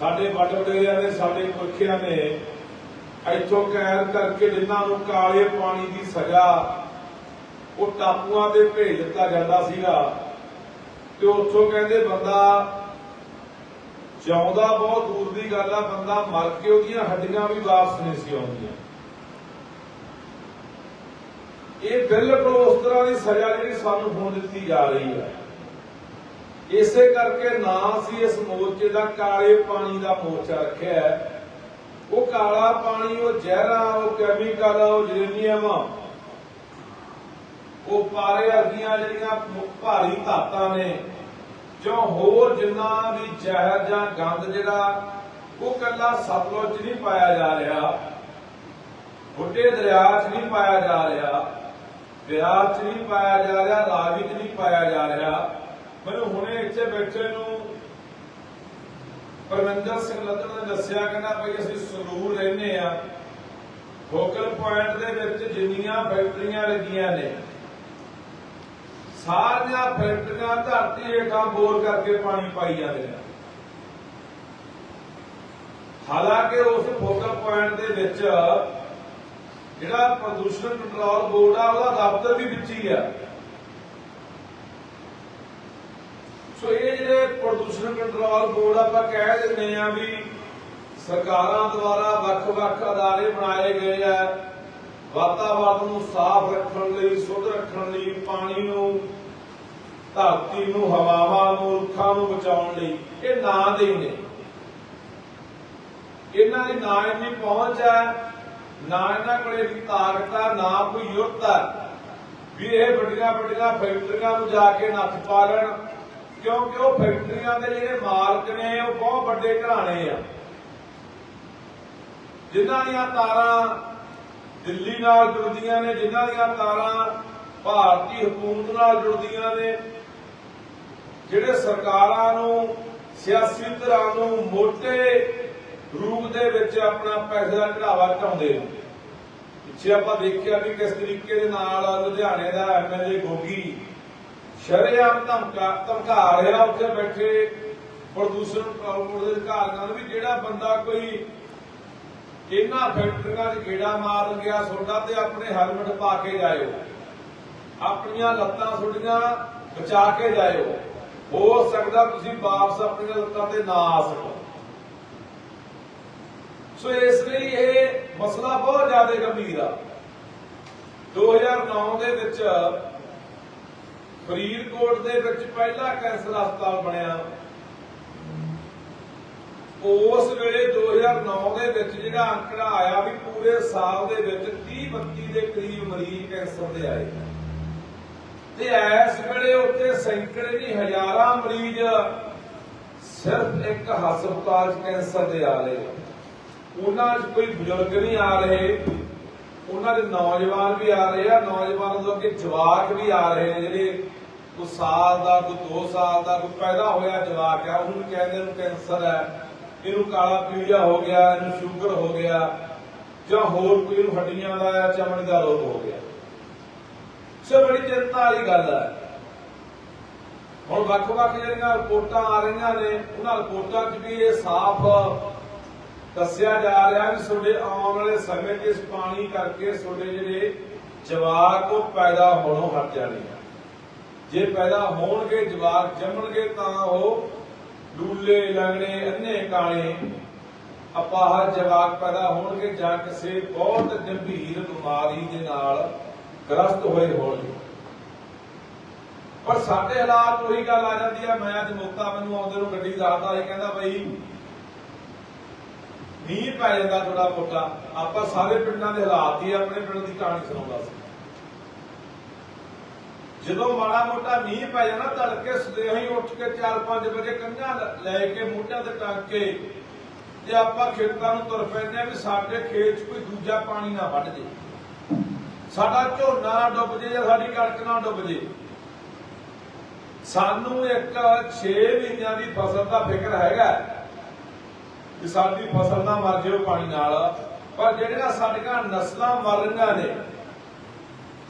ਸਾਡੇ ਵੱਡ ਵਡੇਰਿਆਂ ਨੇ, ਸਾਡੇ ਪੁਰਖਿਆਂ ਨੇ ਇੱਥੋਂ ਕੈਦ ਕਰਕੇ ਜਿਨ੍ਹਾਂ ਨੂੰ ਕਾਲੇ ਪਾਣੀ ਦੀ ਸਜ਼ਾ, ਉਹ ਟਾਪੂਆਂ ਤੇ ਭੇਜ ਦਿੱਤਾ ਜਾਂਦਾ ਸੀਗਾ। ਤੇ ਉੱਥੋਂ ਕਹਿੰਦੇ ਬੰਦਾ ਜਿਉਂਦਾ ਬਹੁਤ, ਦੂਰ ਦੀ ਗੱਲ ਆ, ਬੰਦਾ ਮਰ ਕੇ ਉਹਦੀਆਂ ਹੱਡੀਆਂ ਵੀ ਵਾਪਸ ਨਹੀਂ ਸੀ ਆਉਂਦੀਆਂ। ਇਹ ਬਿਲਕੁਲ ਉਸ ਤਰ੍ਹਾਂ ਦੀ ਸਜ਼ਾ ਜਿਹੜੀ ਸਾਨੂੰ ਹੁਣ ਦਿੱਤੀ ਜਾ ਰਹੀ ਹੈ। ਇਸੇ ਕਰਕੇ ਨਾ ਅਸੀਂ ਇਸ ਮੋਰਚੇ ਦਾ ਕਾਲੇ ਪਾਣੀ ਦਾ ਮੋਰਚਾ ਰੱਖਿਆ ਹੈ। ਉਹ ਕਾਲਾ ਪਾਣੀ, ਉਹ ਜ਼ਹਿਰਾ, ਉਹ ਕੈਮੀਕਲ, ਉਹ ਜਰੇਨੀਅਮ, ਉਹ ਪਾਰੇ ਵਰਗੀਆਂ ਜਿਹੜੀਆਂ ਭਾਰੀ ਧਾਤਾਂ ਨੇ, ਜੋ ਹੋਰ ਜਿੰਨਾ ਵੀ ਜ਼ਹਿਰ ਜਾਂ ਗੰਦ ਜਿਹੜਾ, ਉਹ ਕੱਲਾ ਸਤਲੁਜ ਨਹੀਂ ਪਾਇਆ ਜਾ ਰਿਹਾ, ਬੁੱਢੇ ਦਰਿਆ 'ਚ ਨਹੀਂ ਪਾਇਆ ਜਾ ਰਿਹਾ ਬਿਆਸ 'ਚ ਨਹੀਂ ਪਾਇਆ ਜਾ ਰਿਹਾ ਰਾਵੀ 'ਚ ਨਹੀਂ ਪਾਇਆ ਜਾ ਰਿਹਾ। ਮੈਨੂੰ ਹੁਣੇ ਇੱਥੇ ਬੈਠੇ ਨੂੰ ਪਰਮਿੰਦਰ ਸਿੰਘ ਲੱਦੜ ਨੇ ਦੱਸਿਆ, ਕਹਿੰਦਾ ਭਈ ਅਸੀਂ ਸੰਗਰੂਰ ਰਹਿੰਦੇ ਆ ਫੋਕਲ ਪੁਆਇੰਟ ਦੇ ਵਿੱਚ ਜਿੰਨੀਆਂ ਫੈਕਟਰੀਆਂ ਲੱਗੀਆਂ ਨੇ, ਸਾਰੀਆਂ ਫੈਕਟਰੀਆਂ ਧਰਤੀ ਹੇਠਾਂ ਬੋਰ ਕਰਕੇ ਪਾਣੀ ਪਾਈ ਜਾਂਦੇ ਹਾਲਾਂਕਿ ਉਸ ਫੋਕਲ ਪੁਆਇੰਟ ਦੇ ਵਿੱਚ ਜਿਹੜਾ ਪ੍ਰਦੂਸ਼ਣ ਕੰਟਰੋਲ ਬੋਰਡ ਆ, ਉਹਦਾ ਦਫ਼ਤਰ ਵੀ ਵਿੱਚ ਹੀ ਆ। ਸੋ ਇਹ ਜਿਹੜੇ ਪ੍ਰਦੂਸ਼ਣ ਕੰਟਰੋਲ ਬੋਰਡ ਆਪਾਂ ਕਹਿ ਦਿੰਦੇ ਆ ਵੀ ਸਰਕਾਰਾਂ ਦੁਆਰਾ ਵੱਖ-ਵੱਖ ਅਦਾਰੇ ਬਣਾਏ ਗਏ ਆ ਵਾਤਾਵਰਣ ਨੂੰ ਸਾਫ਼ ਰੱਖਣ ਲਈ, ਸ਼ੁੱਧ ਰੱਖਣ ਲਈ, ਪਾਣੀ ਨੂੰ, ਧਰਤੀ ਨੂੰ, ਹਵਾਵਾਂ ਨੂੰ, ਰੁੱਖਾਂ ਨੂੰ ਬਚਾਉਣ ਲਈ ਇਹ ਨਾਂ ਦੇ ਨੇ ਇਹਨਾਂ ਦੀ ਨਾ ਇੰਨੀ ਪਹੁੰਚ ਹੈ, ਨਾ ਇਹਨਾਂ ਕੋਲੇ ਵੀ ਤਾਕਤ ਹੈ, ਨਾ ਕੋਈ ਯੁੱਧ ਹੈ। ਵੀ ਇਹ ਵੱਡੀਆਂ ਵੱਡੀਆਂ ਫੈਕਟਰੀਆਂ ਨੂੰ ਜਾ ਕੇ ਨੱਥ ਪਾ ਲੈਣ ਕਿਉਂਕਿ ਉਹ ਫੈਕਟਰੀਆਂ ਦੇ ਜਿਹੜੇ ਮਾਲਕ ਨੇ, ਉਹ ਬਹੁਤ ਵੱਡੇ ਘਰਾਣੇ ਆ। ਜਿਨ੍ਹਾਂ ਦੀਆਂ ਤਾਰਾਂ ਦਿੱਲੀ ਨਾਲ ਜੁੜਦੀਆਂ ਨੇ, ਜਿਨ੍ਹਾਂ ਦੀਆਂ ਤਾਰਾਂ ਭਾਰਤੀ ਹਕੂਮਤ ਨਾਲ ਜੁੜਦੀਆਂ ਨੇ, ਜਿਹੜੇ ਸਰਕਾਰਾਂ ਨੂੰ, ਸਿਆਸੀ ਧਿਰਾਂ ਨੂੰ ਮੋਟੇ ਰੂਪ ਦੇ ਵਿੱਚ ਆਪਣਾ ਪੈਸੇ ਦਾ ਚੜਾਵਾ ਚੜਾਉਂਦੇ ਨੇ। ਪਿੱਛੇ ਆਪਾਂ ਦੇਖਿਆ ਵੀ ਕਿਸ ਤਰੀਕੇ ਦੇ ਨਾਲ ਲੁਧਿਆਣੇ ਦਾ ਐਮਐਲਏ ਗੋਗੀ ਸ਼ਰੇਆਮ ਧਮਕਾ ਧਮਕਾ ਰਿਹਾ, ਉੱਥੇ ਬੈਠੇ ਪ੍ਰਦੂਸ਼ਣ ਕੰਟਰੋਲ ਦੇ ਅਧਿਕਾਰੀਆਂ ਨੂੰ ਵੀ ਜਿਹੜਾ ਬੰਦਾ ਕੋਈ ਇਹਨਾਂ ਫੈਕਟਰੀਆਂ 'ਚ ਗੇੜਾ ਮਾਰਨ ਗਿਆ ਸੋਡਾ ਤੇ ਆਪਣੇ ਹੈਲਮਟ ਪਾ ਕੇ ਜਾਇਓ। ਆਪਣੀਆਂ ਲੱਤਾਂ ਤੁਹਾਡੀਆਂ ਬਚਾ ਕੇ ਜਾਇਓ। ਹੋ ਸਕਦਾ ਤੁਸੀਂ ਵਾਪਸ ਆਪਣੀਆਂ ਲੱਤਾਂ ਤੇ ਨਾ ਆ ਸਕੋ। ਸੋ ਇਸ ਲਈ ਇਹ ਮਸਲਾ ਬਹੁਤ ਜ਼ਿਆਦਾ ਗੰਭੀਰ ਆ। 2009 ਦੇ ਵਿੱਚ ਫਰੀਦਕੋਟ ਦੇ ਵਿੱਚ ਪਹਿਲਾ ਕੈਂਸਰ ਹਸਪਤਾਲ ਬਣਿਆ। ਉਸ ਵੇਲੇ 2009 ਦੇ ਵਿੱਚ ਜਿਹੜਾ ਅੰਕੜਾ ਆਇਆ ਵੀ ਪੂਰੇ ਸਾਲ ਦੇ ਵਿੱਚ 30 32 ਦੇ ਕਰੀਬ ਮਰੀਜ਼ ਕੈਂਸਰ ਦੇ ਆਏ। ਤੇ ਇਸ ਵੇਲੇ ਉੱਥੇ ਸੈਂਕੜੇ ਨਹੀਂ, ਹਜ਼ਾਰਾਂ ਮਰੀਜ਼ ਸਿਰਫ ਇੱਕ ਹਸਪਤਾਲ 'ਚ ਕੈਂਸਰ ਦੇ ਆ ਰਹੇ। ਉਹਨਾਂ 'ਚ ਕੋਈ ਬਜ਼ੁਰਗ ਨਹੀਂ ਆ ਰਹੇ। ਉਹਨਾਂ ਦੇ ਨੌਜਵਾਨ ਵੀ ਆ ਰਹੇ ਆ, ਨੌਜਵਾਨ ਤੋਂ ਅੱਗੇ ਜਵਾਕ ਵੀ ਆ ਰਹੇ ਨੇ ਜਿਹੜੇ ਕੋਈ ਸਾਲ ਦਾ, ਕੋਈ 2 ਸਾਲ ਦਾ, ਕੋਈ ਪੈਦਾ ਹੋਇਆ ਜਵਾਕ ਆ, ਉਹਨੂੰ ਕਹਿੰਦੇ ਨੂੰ ਕੈਂਸਰ ਹੈ ਇਹਨੂੰ ਕਾਲਾ ਪੀਲੀਆ ਹੋ ਗਿਆ, ਇਹਨੂੰ ਸ਼ੂਗਰ ਹੋ ਗਿਆ, ਜਾਂ ਹੋਰ ਕੋਈ ਇਹਨੂੰ ਹੱਡੀਆਂ ਦਾ ਚਮੜੀ ਦਾ ਰੋਗ ਹੋ ਗਿਆ। ਸੋ ਬੜੀ ਚਿੰਤਾ ਵਾਲੀ ਗੱਲ ਹੈ ਹੁਣ ਵੱਖ-ਵੱਖ ਜਿਹੜੀਆਂ ਰਿਪੋਰਟਾਂ ਆ ਰਹੀਆਂ ਨੇ, ਉਹਨਾਂ ਰਿਪੋਰਟਾਂ 'ਚ ਵੀ ਇਹ ਸਾਫ਼ ਦੱਸਿਆ ਜਾ ਰਿਹਾ ਵੀ ਤੁਹਾਡੇ ਆਉਣ ਵਾਲੇ ਸਮੇਂ 'ਚ ਇਸ ਪਾਣੀ ਕਰਕੇ ਤੁਹਾਡੇ ਜਿਹੜੇ ਜਵਾਕ ਉਹ ਪੈਦਾ ਹੋਣੋਂ ਹਟ ਜਾਣੇ ਆ। ਜੇ ਪੈਦਾ ਹੋਣਗੇ, ਜਵਾਕ ਜੰਮਣਗੇ ਤਾਂ ਉਹ ਲੂਲੇ ਲੰਗੜੇ ਅੰਨੇ ਕਾਣੇ ਅਪਾਹਜ ਜਵਾਕ ਪੈਦਾ ਹੋਣਗੇ ਜਾਂ ਕਿਸੇ ਬਹੁਤ ਗੰਭੀਰ ਬਿਮਾਰੀ ਦੇ ਨਾਲ ਗ੍ਰਸਤ ਹੋਏ ਹੋਣਗੇ। ਪਰ ਸਾਡੇ ਹਾਲਾਤ ਉਹੀ ਗੱਲ ਆ ਜਾਂਦੀ ਆ। ਮੈਂ ਅੱਜ ਮੌਕਾ ਮੈਨੂੰ ਆਉਂਦੇ ਨੂੰ ਗੱਡੀ ਦੱਸਦਾ ਸੀ ਕਹਿੰਦਾ ਬਈ ਮੀਂਹ ਪੈ ਜਾਂਦਾ ਥੋੜਾ ਮੋਟਾ ਆਪਾਂ ਸਾਰੇ ਪਿੰਡਾਂ ਦੇ ਹਾਲਾਤ ਹੀ ਆਪਣੇ ਪਿੰਡ ਦੀ ਕਹਾਣੀ ਸੁਣਾਉਂਦਾ ਸੀ। ਜਦੋਂ ਮਾੜਾ ਮੋਟਾ ਮੀਂਹ ਪੈ ਜਾਣਾ ਤੜਕੇ ਸਦੇਹੀ ਉੱਠ ਕੇ 4-5 ਵਜੇ ਕੰਨਾਂ ਲੈ ਕੇ ਮੋਢਿਆਂ ਤੇ ਟੰਗ ਕੇ ਤੇ ਆਪਾਂ ਖੇਤਾਂ ਨੂੰ ਤੁਰ ਪੈਂਦੇ ਆ ਵੀ ਸਾਡੇ ਖੇਤ 'ਚ ਕੋਈ ਦੂਜਾ ਪਾਣੀ ਨਾ ਵੱਢ ਜੇ। ਸਾਡਾ ਝੋਨਾ ਨਾ ਡੁੱਬ ਜੇ ਜਾਂ ਸਾਡੀ ਕਣਕ ਨਾ ਡੁੱਬ ਜੇ। ਸਾਨੂੰ ਇੱਕ 6 ਮਹੀਨਿਆਂ ਦੀ ਫਸਲ ਦਾ ਫਿਕਰ ਹੈਗਾ। ਕਿ ਸਾਡੀ ਫਸਲ ਨਾ ਮਰ ਜਾਵੇ ਪਾਣੀ ਨਾਲ। ਪਰ ਜਿਹੜੀਆਂ ਸਾਡੀਆਂ ਨਸਲਾਂ ਮਰ ਰਹੀਆਂ ਨੇ,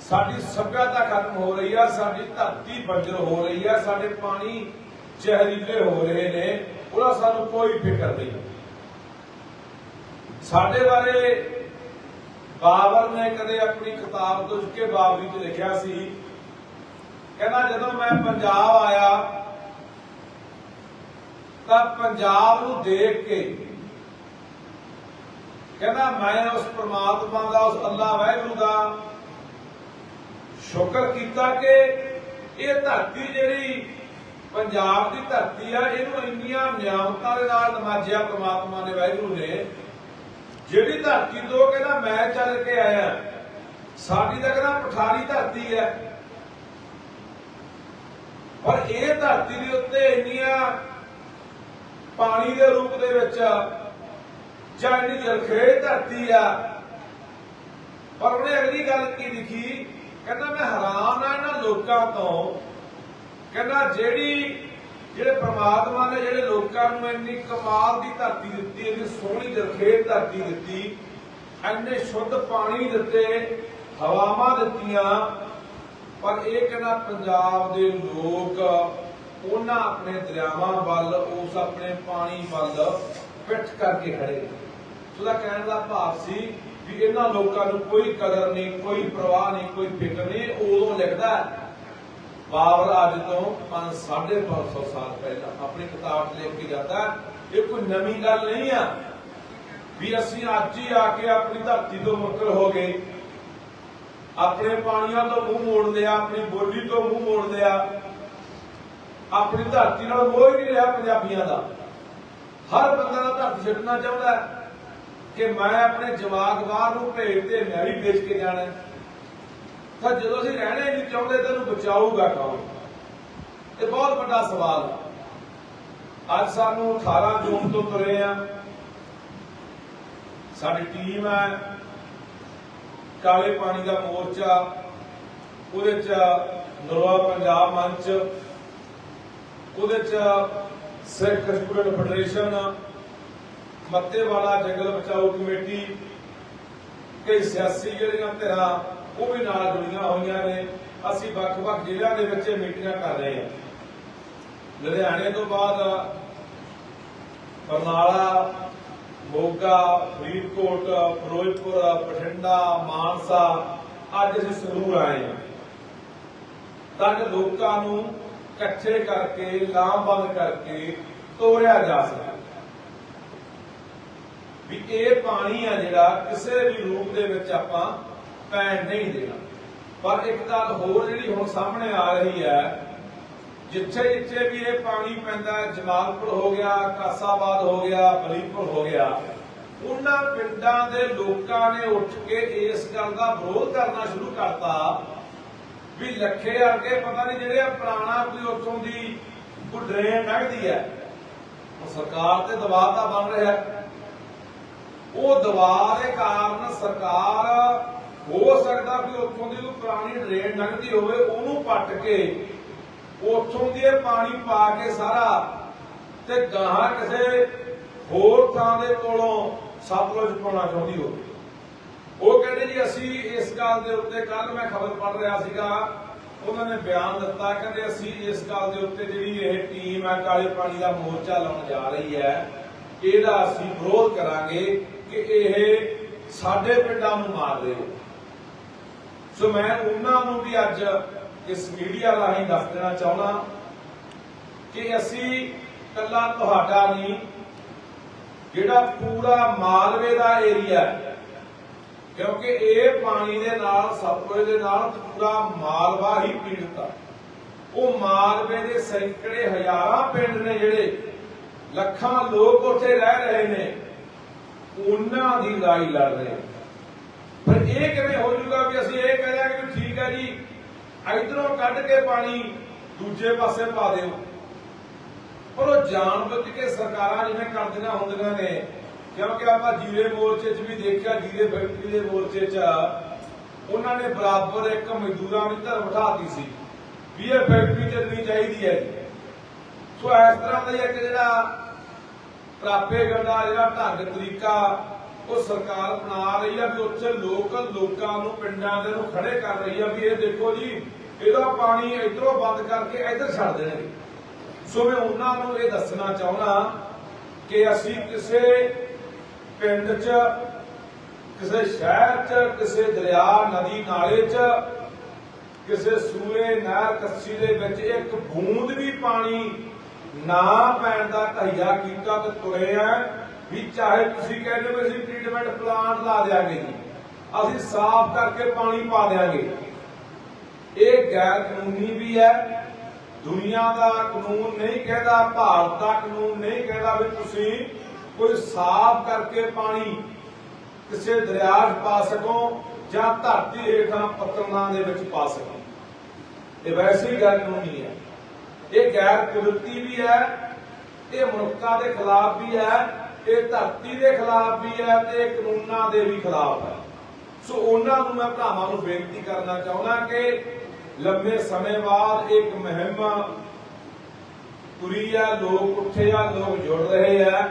ਸਾਡੀ ਸਭਿਅਤਾ ਖਤਮ ਹੋ ਰਹੀ ਆ, ਸਾਡੀ ਧਰਤੀ ਬੰਜਰ ਹੋ ਰਹੀ ਆ, ਸਾਡੇ ਪਾਣੀ ਜ਼ਹਿਰੀਲੇ ਹੋ ਰਹੇ ਨੇ, ਉਹਦਾ ਸਾਨੂੰ ਕੋਈ ਫਿਕਰ ਨਹੀਂ। ਸਾਡੇ ਬਾਰੇ ਬਾਬਰ ਨੇ ਕਦੇ ਆਪਣੀ ਕਿਤਾਬ ਤੋਂ ਕੇ ਬਾਬਰੀ ਚ ਲਿਖਿਆ ਸੀ, ਕਹਿੰਦਾ ਜਦੋਂ ਮੈਂ ਪੰਜਾਬ ਆਇਆ ਤਾਂ ਪੰਜਾਬ ਨੂੰ ਦੇਖ ਕੇ ਕਹਿੰਦਾ ਮੈਂ ਉਸ ਪ੍ਰਮਾਤਮਾ ਦਾ, ਉਸ ਅੱਲਾਹ ਵਾਹਿਗੁਰੂ ਦਾ ਸ਼ੁਕਰ ਕੀਤਾ ਕਿ ਇਹ ਧਰਤੀ ਜਿਹੜੀ ਪੰਜਾਬ ਦੀ ਧਰਤੀ ਆ, ਇਹਨੂੰ ਇੰਨੀਆਂ ਨਿਆਮਤਾਂ ਦੇ ਨਾਲ ਨਮਾਜਿਆ ਪ੍ਰਮਾਤਮਾ ਨੇ, ਵਾਹਿਗੁਰੂ ਨੇ, ਜਿਹੜੀ ਧਰਤੀ ਤੋਂ ਕਹਿੰਦਾ ਮੈਂ ਚੱਲ ਕੇ ਆਇਆ, ਸਾਡੀ ਤਾਂ ਕਹਿੰਦਾ ਪਠਾਰੀ ਧਰਤੀ ਹੈ ਪਰ ਇਹ ਧਰਤੀ ਦੇ ਉੱਤੇ ਇੰਨੀਆਂ ਪਾਣੀ ਦੇ ਰੂਪ ਦੇ ਵਿੱਚ ਜਾਂ ਇੰਨੀ ਜਲਖੇੜ ਧਰਤੀ ਆ। ਪਰ ਉਹਨੇ ਅਗਲੀ ਗੱਲ ਕੀ ਲਿਖੀ? ਕਹਿੰਦਾ, ਮੈਂ ਹੈਰਾਨ ਆ ਇਹਨਾਂ ਲੋਕਾਂ ਤੋਂ। ਕਹਿੰਦਾ, ਜਿਹੜੀ, ਜਿਹੜੇ ਪ੍ਰਮਾਤਮਾ ਨੇ ਜਿਹੜੇ ਲੋਕਾਂ ਨੂੰ ਇੰਨੀ ਕਮਾਲ ਦੀ ਧਰਤੀ ਦਿੱਤੀ, ਇੰਨੀ ਸੋਹਣੀ ਜਲਖੇੜ ਧਰਤੀ ਦਿੱਤੀ, ਇੰਨੇ ਸ਼ੁੱਧ ਪਾਣੀ ਦਿੱਤੇ, ਹਵਾਵਾਂ ਦਿੱਤੀਆਂ, ਪਰ ਇਹ ਕਹਿੰਦਾ, ਪੰਜਾਬ ਦੇ ਲੋਕ ਉਹਨਾਂ ਆਪਣੇ ਦਰਿਆਵਾਂ ਵੱਲ, ਉਸ ਆਪਣੇ ਪਾਣੀ ਵੱਲ ਪਿੱਠ ਕਰਕੇ ਖੜੇ ਉਹਦਾ ਕਹਿਣ ਦਾ ਭਾਵ ਸੀ ਵੀ ਇਹਨਾਂ ਲੋਕਾਂ ਨੂੰ ਕੋਈ ਕਦਰ ਨਹੀਂ, ਕੋਈ ਪਰਵਾਹ ਨਹੀਂ, ਕੋਈ ਫਿਕਰ ਨਹੀਂ ਉਦੋਂ ਲਿਖਦਾ ਬਾਬਰ ਅੱਜ ਤੋਂ 5 550 ਸਾਲ ਪਹਿਲਾਂ ਆਪਣੀ ਕਿਤਾਬ 'ਚ ਲਿਖ ਕੇ ਜਾਂਦਾ ਇਹ ਕੋਈ ਨਵੀਂ ਗੱਲ ਨਹੀਂ ਆ ਵੀ ਅਸੀਂ ਅੱਜ ਹੀ ਆ ਕੇ ਆਪਣੀ ਧਰਤੀ ਤੋਂ ਮੁਕਤ ਹੋ ਗਏ। ਆਪਣੇ ਪਾਣੀਆਂ ਤੋਂ ਮੂੰਹ ਮੋੜ ਲਿਆ, ਆਪਣੀ ਬੋਲੀ ਤੋਂ ਮੂੰਹ ਮੋੜ ਲਿਆ। ਆਪਣੀ ਧਰਤੀ ਨਾਲ ਮੋਹ ਹੀ ਨਹੀਂ ਰਿਹਾ ਪੰਜਾਬੀਆਂ ਦਾ। ਹਰ ਬੰਦਾ ਦਾ ਧਰਤੀ ਛੱਡਣਾ ਚਾਹੁੰਦਾ ਕਿ ਮੈਂ ਆਪਣੇ ਜਵਾਕ ਬਾਹਰ ਨੂੰ ਭੇਜ ਤੇ ਮੈਂ ਵੀ ਵੇਚ ਕੇ ਜਾਣਾ ਤਾਂ ਜਦੋਂ ਅਸੀਂ ਰਹਿਣਾ ਨਹੀਂ ਚਾਹੁੰਦੇ ਤੈਨੂੰ ਬਚਾਊਗਾ ਕੌਣ? ਇਹ ਬਹੁਤ ਵੱਡਾ ਸਵਾਲ ਅੱਜ ਸਾਨੂੰ 18 ਜੂਨ ਤੋਂ ਤੁਰੇ ਆ। ਸਾਡੀ ਟੀਮ ਹੈ। ਕਾਲੇ ਪਾਣੀ ਦਾ ਮੋਰਚਾ, ਉਹਦੇ ਚ ਨਰਵਾ ਪੰਜਾਬ ਮੰਚ ਉਹਦੇ ਚ ਸਿੱਖ ਸਟੂਡੈਂਟ ਫੈਡਰੇਸ਼ਨ ਮੱਤੇ ਜੰਗਲ ਬਚਾਓ ਕਮੇਟੀ ਕਈ ਸਿਆਸੀ ਜਿਹੜੀਆਂ ਧਿਰਾਂ, ਉਹ ਵੀ ਨਾਲ ਜੁੜੀਆਂ ਹੋਈਆਂ ਨੇ। ਅਸੀਂ ਵੱਖ-ਵੱਖ ਜ਼ਿਲ੍ਹਿਆਂ ਦੇ ਵਿੱਚ ਇਹ ਮੀਟਿੰਗਾਂ ਕਰ ਰਹੇ ਹਾਂ। ਲੁਧਿਆਣੇ ਤੋਂ ਬਾਅਦ ਬਰਨਾਲਾ, ਮੋਗਾ, ਫਰੀਦਕੋਟ, ਫਿਰੋਜ਼ਪੁਰ, ਬਠਿੰਡਾ, ਮਾਨਸਾ, ਅੱਜ ਅਸੀਂ ਸੰਗਰੂਰ ਆਏ ਹਾਂ। ਤਾਂ ਕਿ ਲੋਕਾਂ ਨੂੰ ਇਕੱਠੇ ਕਰਕੇ ਲਾਮਬੰਦ ਕਰਕੇ ਤੋੜਿਆ ਜਾ ਸਕੇ ਵੀ ਇਹ ਪਾਣੀ ਆ ਜਿਹੜਾ ਕਿਸੇ ਵੀ ਰੂਪ ਦੇ ਵਿੱਚ ਆਪਾਂ ਪੈਣ ਨਹੀਂ ਦੇਣਾ। ਪਰ ਇੱਕ ਗੱਲ ਹੋਰ ਜਿਹੜੀ ਹੁਣ ਸਾਹਮਣੇ ਆ ਰਹੀ ਹੈ, ਜਿੱਥੇ ਜਿੱਥੇ ਵੀ ਇਹ ਪਾਣੀ ਪੈਂਦਾ, ਜਮਾਲਪੁਰ ਹੋ ਗਿਆ, ਕਾਸਾਬਾਦ ਹੋ ਗਿਆ, ਬਲੀਪੁਰ ਹੋ ਗਿਆ, ਉਹਨਾਂ ਪਿੰਡਾਂ ਦੇ ਲੋਕਾਂ ਨੇ ਉੱਠ ਕੇ ਇਸ ਗੱਲ ਦਾ ਵਿਰੋਧ ਕਰਨਾ ਸ਼ੁਰੂ ਕਰਤਾ ਵੀ ਲੱਖੇ ਵਰਗੇ ਪਤਾ ਨਹੀਂ ਜਿਹੜੇ ਆ ਪੁਰਾਣਾ ਕੋਈ ਉੱਥੋਂ ਦੀ ਕੋਈ ਡਰੇਨ ਲੰਘਦੀ ਹੈ ਉਹ ਸਰਕਾਰ ਤੇ ਦਬਾਅ ਤਾਂ ਬਣ ਰਿਹਾ। ਉਹ ਦਬਾਅ ਦੇ ਕਾਰਨ ਸਰਕਾਰ ਹੋ ਸਕਦਾ ਕਿ ਉੱਥੋਂ ਦੀ ਕੋਈ ਪੁਰਾਣੀ ਡਰੇਨ ਲੰਘਦੀ ਹੋਵੇ, ਉਹਨੂੰ ਪੱਟ ਕੇ ਉੱਥੋਂ ਦੀ ਇਹ ਪਾਣੀ ਪਾ ਕੇ ਸਾਰਾ ਤੇ ਗਾਹਾਂ ਕਿਸੇ ਹੋਰ ਥਾਂ ਦੇ ਕੋਲੋਂ ਸਤਲੁਜ ਪਾਉਣਾ ਚਾਹੁੰਦੀ ਹੋਵੇ। ਉਹ ਕਹਿੰਦੇ ਜੀ, ਅਸੀਂ ਇਸ ਗੱਲ ਦੇ ਉੱਤੇ ਕੱਲ ਮੈਂ ਖਬਰ ਪੜ੍ਹ ਰਿਹਾ ਸੀਗਾ, ਉਹਨਾਂ ਨੇ ਬਿਆਨ ਦਿੱਤਾ, ਕਹਿੰਦੇ ਅਸੀਂ ਇਸ ਗੱਲ ਦੇ ਉੱਤੇ ਜਿਹੜੀ ਇਹ ਟੀਮ ਹੈ ਕਾਲੇ ਪਾਣੀ ਦਾ ਮੋਰਚਾ ਲਾਉਣ ਜਾ ਰਹੀ ਹੈ, ਇਹਦਾ ਅਸੀਂ ਵਿਰੋਧ ਕਰਾਂਗੇ ਕਿ ਇਹ ਸਾਡੇ ਪਿੰਡਾਂ ਨੂੰ ਮਾਰ ਰਹੇ ਸੋ ਮੈਂ ਉਹਨਾਂ ਨੂੰ ਵੀ ਅੱਜ ਇਸ ਮੀਡੀਆ ਰਾਹੀਂ ਦੱਸ ਦੇਣਾ ਚਾਹੁੰਦਾ ਕਿ ਅਸੀਂ ਕੱਲਾ ਤੁਹਾਡਾ ਨਹੀਂ, ਜਿਹੜਾ ਪੂਰਾ ਮਾਲਵੇ ਦਾ ਏਰੀਆ ਹੈ ਕਿਉਂਕਿ ਇਹ ਪਾਣੀ ਦੇ ਨਾਲ, ਸਤਲੁਜ ਦੇ ਨਾਲ ਪੂਰਾ ਮਾਲਵਾ ਹੀ ਪੀੜਤ ਆ। ਉਹ ਮਾਲਵੇ ਦੇ ਸੈਂਕੜੇ ਹਜ਼ਾਰਾਂ ਪਿੰਡ ਨੇ ਜਿਹੜੇ ਲੱਖਾਂ ਲੋਕ ਉੱਥੇ ਰਹਿ ਰਹੇ ਨੇ, ਉਹਨਾਂ ਦੀ ਲੜਾਈ ਲੜ ਰਹੇ ਪਰ ਇਹ ਕਿਵੇਂ ਹੋ ਜਾਊਗਾ ਵੀ ਅਸੀਂ ਇਹ ਕਹਿ ਦਿਆਂਗੇ ਵੀ ਠੀਕ ਹੈ ਜੀ, ਇਧਰੋਂ ਕੱਢ ਕੇ ਪਾਣੀ ਦੂਜੇ ਪਾਸੇ ਪਾ ਦਿਓ। ਪਰ ਉਹ ਜਾਣਬੁੱਝ ਕੇ ਸਰਕਾਰਾਂ ਜਿਵੇਂ ਕਰਦੀਆਂ ਹੁੰਦੀਆਂ ਨੇ ਕਿਉਂਕਿ ਆਪਾਂ ਜੀਰੇ ਮੋਰਚੇ 'ਚ ਵੀ ਦੇਖਿਆ, ਜੀਰੇ ਫੈਕਟਰੀ ਦੇ ਮੋਰਚੇ 'ਚ ਉਹਨਾਂ ਨੇ ਬਰਾਬਰ ਇੱਕ ਮਜ਼ਦੂਰਾਂ ਦੀ ਧਰ ਬਿਠਾਤੀ ਸੀ ਵੀ ਇਹ ਫੈਕਟਰੀ ਚੱਲਣੀ ਚਾਹੀਦੀ ਹੈ ਸੋ ਇਸ ਤਰ੍ਹਾਂ ਦਾ ਇੱਕ ਜਿਹੜਾ ਪ੍ਰਾਪੇ ਗੰਡਾ, ਜਿਹੜਾ ਢੰਗ ਤਰੀਕਾ ਉਹ ਸਰਕਾਰ ਅਪਣਾ ਰਹੀ ਆ ਵੀ ਉੱਥੇ ਲੋਕ ਲੋਕਾਂ ਨੂੰ, ਪਿੰਡਾਂ ਦੇ ਨੂੰ ਖੜੇ ਕਰ ਰਹੀ ਆ ਵੀ ਇਹ ਦੇਖੋ ਜੀ, ਇਹਦਾ ਪਾਣੀ ਇਧਰੋਂ ਬੰਦ ਕਰਕੇ ਇਧਰ ਛੱਡ ਦੇਣਗੇ। ਸੋ ਮੈਂ ਉਹਨਾਂ ਨੂੰ ਇਹ ਦੱਸਣਾ ਚਾਹੁੰਦਾ ਕਿ ਅਸੀਂ ਕਿਸੇ ਪਿੰਡ 'ਚ, ਕਿਸੇ ਸ਼ਹਿਰ 'ਚ, ਕਿਸੇ ਦਰਿਆ ਨਦੀ ਨਾਲੇ 'ਚ, ਕਿਸੇ ਸੂਏ ਨਹਿਰ ਕੱਸੀ ਦੇ ਵਿੱਚ ਇੱਕ ਬੂੰਦ ਵੀ ਪਾਣੀ ਨਾ ਪੈਣ ਦਾ ਤਹੀਆ ਕੀਤਾ ਤੇ ਤੁਰੇ ਆ ਵੀ ਚਾਹੇ ਤੁਸੀਂ ਕਹਿੰਦੇ ਹੋ ਅਸੀਂ ਟ੍ਰੀਟਮੈਂਟ ਪਲਾਂਟ ਲਾ ਦਿਆਂਗੇ ਅਸੀਂ ਸਾਫ਼ ਕਰਕੇ ਪਾਣੀ ਪਾ ਦਿਆਂਗੇ। ਇਹ ਗੈਰ ਕਾਨੂੰਨੀ ਵੀ ਹੈ। ਦੁਨੀਆ ਦਾ ਕਾਨੂੰਨ ਨਹੀਂ ਕਹਿੰਦਾ, ਭਾਰਤ ਦਾ ਕਾਨੂੰਨ ਨਹੀਂ ਕਹਿੰਦਾ ਵੀ ਤੁਸੀਂ ਕੋਈ ਸਾਫ਼ ਕਰਕੇ ਪਾਣੀ ਕਿਸੇ ਦਰਿਆ 'ਚ ਪਾ ਸਕੋ ਜਾਂ ਧਰਤੀ ਹੇਠਾਂ ਪੱਤਰਾਂ ਦੇ ਵਿੱਚ ਪਾ ਸਕੋ। ਇਹ ਵੈਸੇ ਹੀ ਗੈਰ ਹੈ। ਇਹ ਗੈਰ ਕੁਦਰਤੀ ਵੀ ਹੈ, ਇਹ ਮਨੁੱਖਤਾ ਦੇ ਖਿਲਾਫ ਵੀ ਹੈ, ਇਹ ਧਰਤੀ ਦੇ ਖਿਲਾਫ ਵੀ ਹੈ ਤੇ ਇਹ ਕਾਨੂੰਨਾਂ ਦੇ ਵੀ ਖਿਲਾਫ ਹੈ। ਸੋ ਉਹਨਾਂ ਨੂੰ ਮੈਂ ਭਰਾਵਾਂ ਨੂੰ ਬੇਨਤੀ ਕਰਨਾ ਚਾਹੁੰਦਾ ਕਿ ਲੰਬੇ ਸਮੇਂ ਬਾਅਦ ਇੱਕ ਮੁਹਿੰਮ ਪੁਰੀ ਆ ਲੋਕ ਉੱਠੇ ਆ, ਲੋਕ ਜੁੜ ਰਹੇ ਆ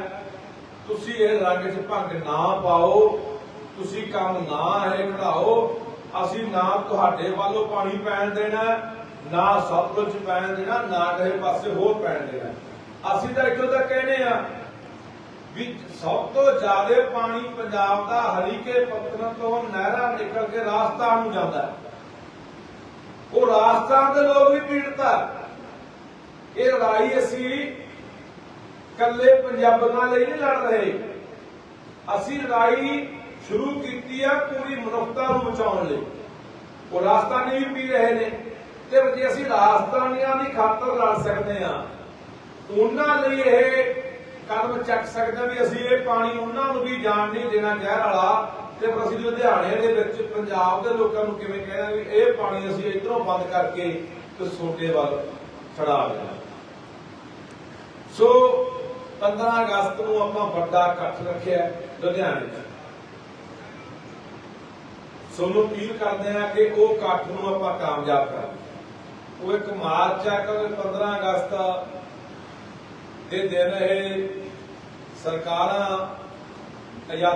ਤੁਸੀਂ ਇਹ ਰੰਗ 'ਚ ਭੰਗ ਨਾ ਪਾਓ, ਤੁਸੀਂ ਕੰਮ ਨਾ ਇਹ ਖੜਾਓ ਅਸੀਂ ਨਾ ਤੁਹਾਡੇ ਵੱਲੋਂ ਪਾਣੀ ਪੈਣ ਦੇਣਾ, ਨਾ ਸਤਲੁਜ 'ਚ ਪੈਣ ਦੇਣਾ, ਨਾ ਕਿਸੇ ਪਾਸੇ ਹੋਰ ਪੈਣ ਦੇਣਾ। ਅਸੀਂ ਤਾਂ ਇੱਥੋਂ ਤੱਕ ਕਹਿੰਦੇ ਆ ਵੀ ਸਭ ਤੋਂ ਜ਼ਿਆਦਾ ਪਾਣੀ ਪੰਜਾਬ ਦਾ ਹਰੀਕੇ ਪੱਤਨ ਤੋਂ ਨਹਿਰਾਂ ਨਿਕਲ ਕੇ ਰਾਜਸਥਾਨ ਨੂੰ ਜਾਂਦਾ ਉਹ ਰਾਜਸਥਾਨ ਦੇ ਲੋਕ ਵੀ ਪੀੜਤ ਆ। ਇਹ ਲੜਾਈ ਅਸੀਂ ਕੱਲੇ ਪੰਜਾਬੀਆਂ ਲਈ ਨਹੀਂ ਲੜ ਰਹੇ। ਅਸੀਂ ਲੜਾਈ ਸ਼ੁਰੂ ਕੀਤੀ ਆ ਪੂਰੀ ਮਨੁੱਖਤਾ ਨੂੰ ਬਚਾਉਣ ਲਈ। ਉਹ ਰਾਜਸਥਾਨੀ ਵੀ ਪੀ ਰਹੇ ਨੇ ਤੇ ਜੇ ਅਸੀਂ ਰਾਜਸਥਾਨੀਆਂ ਦੀ ਖਾਤਰ ਲੜ ਸਕਦੇ ਆ ਉਹਨਾਂ ਲਈ ਇਹ ਕਦਮ ਚੱਕ ਸਕਦੇ ਵੀ ਅਸੀਂ ਇਹ ਪਾਣੀ ਉਹਨਾਂ ਨੂੰ ਵੀ ਜਾਣ ਨਹੀਂ ਦੇਣਾ ਜ਼ਹਿਰ ਵਾਲਾ ਤੇ ਫਿਰ ਅਸੀਂ ਲੁਧਿਆਣੇ ਦੇ ਵਿੱਚ ਪੰਜਾਬ ਦੇ ਲੋਕਾਂ ਨੂੰ ਕਿਵੇਂ ਕਹਿਣਾ ਵੀ ਇਹ ਪਾਣੀ ਅਸੀਂ ਇਧਰੋਂ ਬੰਦ ਕਰਕੇ ਤੇ ਸੋਡੇ ਵੱਲ ਛੜਾ ਦੇਣਾ। ਸੋ 15 ਅਗਸਤ ਨੂੰ ਆਪਾਂ ਵੱਡਾ ਇਕੱਠ ਰੱਖਿਆ ਲੁਧਿਆਣੇ 'ਚ ਸੋਨੂੰ ਅਪੀਲ ਕਰਦੇ ਆ ਕਿ ਉਹ ਇਕੱਠ ਨੂੰ ਆਪਾਂ ਕਾਮਯਾਬ ਕਰਾਂਗੇ। ਉਹ ਇੱਕ ਮਾਰਚ ਆ ਕਿ 15 ਅਗਸਤ ਦੇ ਦਿਨ ਇਹ ਸਰਕਾਰਾਂ